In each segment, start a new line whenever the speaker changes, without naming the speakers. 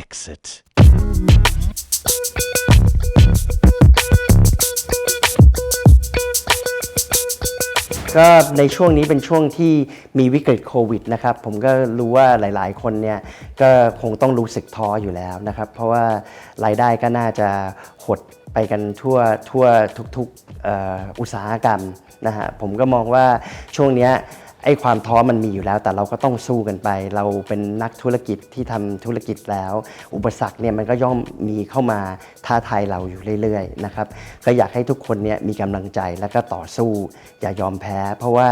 exit
ก็ในช่วงนี้เป็นช่วงที่มีวิกฤตโควิดนะครับผมก็รู้ว่าหลาย ๆ คนเนี่ยก็คงต้องรู้สึกท้ออยู่แล้วนะครับ เพราะว่ารายได้ก็น่าจะหดไปกันทั่วทั่วทุกๆอุตสาหกรรมนะฮะผมก็มองว่าช่วงเนี้ย ไอ้ความท้อมันมีอยู่แล้ว แต่เราก็ต้องสู้กันไป เราเป็นนักธุรกิจที่ทำธุรกิจแล้ว อุปสรรคเนี่ยมันก็ย่อมมีเข้ามาท้าทายเราอยู่เรื่อยๆนะครับก็อยากให้ทุกคนเนี่ยมีกำลังใจแล้วก็ต่อสู้ อย่ายอมแพ้ เพราะว่า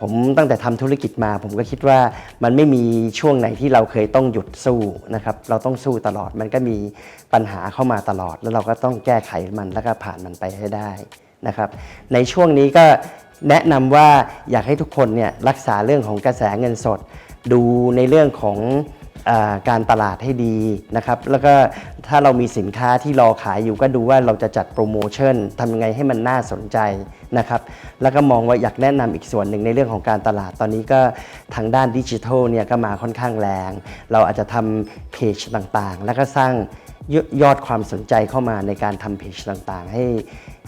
ผมตั้งแต่ทำธุรกิจมา ผมก็คิดว่ามันไม่มีช่วงไหนที่เราเคยต้องหยุดสู้นะครับเราต้องสู้ตลอดมันก็มีปัญหาเข้ามาตลอด แล้วเราก็ต้องแก้ไขมันแล้วก็ผ่านมันไปให้ได้ นะครับ ในช่วงนี้ก็แนะนำว่าอยากให้ทุกคนเนี่ยรักษาเรื่องของกระแสเงินสด ดูในเรื่องของอการตลาดให้ดีนะครับ แล้วก็ถ้าเรามีสินค้าที่รอขายอยู่ก็ดูว่าเราจะจัดโปรโมชั่นทำยังไงให้มันน่าสนใจนะครับ แล้วก็มองว่าอยากแนะนำอีกส่วนหนึ่งในเรื่องของการตลาดตอนนี้ก็ทางด้านดิจิทัลเนี่ยก็มาค่อนข้างแรง เราอาจจะทำเพจต่างๆ แล้วก็สร้าง ยอดความสนใจเข้ามาในการทำเพจต่างๆ ให้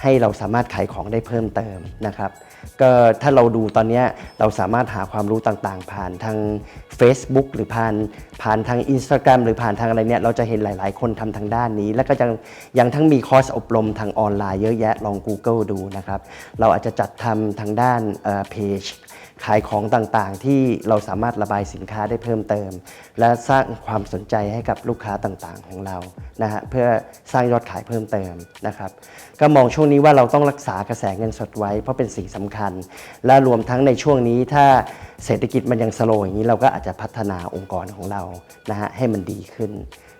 ให้เราสามารถขายของได้เพิ่มเติมนะครับ ก็ถ้าเราดูตอนนี้เราสามารถหาความรู้ต่างๆ ผ่านทาง Facebook หรือผ่านผ่านทาง Instagram หรือผ่านทางอะไรเนี่ยเราจะเห็นหลายๆ คนทำทางด้านนี้ แล้วก็ยังยังทั้งมีคอร์สอบรมทางออนไลน์เยอะแยะลอง Google ดูนะครับ เราอาจจะจัดทำทางด้านเพจ ขายของต่างๆ ที่เราสามารถระบายสินค้าได้เพิ่มเติม และสร้างความสนใจให้กับลูกค้าต่างๆ ของเรานะฮะเพื่อสร้างยอดขายเพิ่มเติมนะครับก็มองช่วงนี้ว่าเราต้องรักษากระแสเงินสดไว้ เพราะเป็นสิ่งสำคัญ และรวมทั้งในช่วงนี้ถ้าเศรษฐกิจมันยังสโลอย่างนี้เราก็อาจจะพัฒนาองค์กรของเรานะฮะให้มันดีขึ้น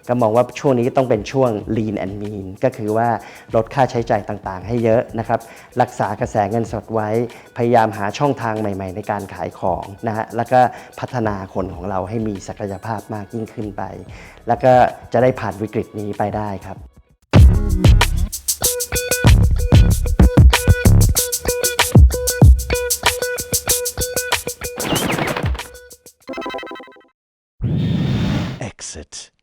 ก็มองว่าช่วงนี้ต้องเป็นช่วง lean and mean ก็คือว่าลดค่าใช้จ่ายต่างๆ ให้เยอะนะครับ รักษากระแสเงินสดไว้ พยายามหาช่องทางใหม่ๆ ในการขายของนะฮะ แล้วก็พัฒนาคนของเราให้มีศักยภาพมากยิ่งขึ้นไป แล้วก็จะได้ผ่านวิกฤตนี้ไปได้ครับ Exit.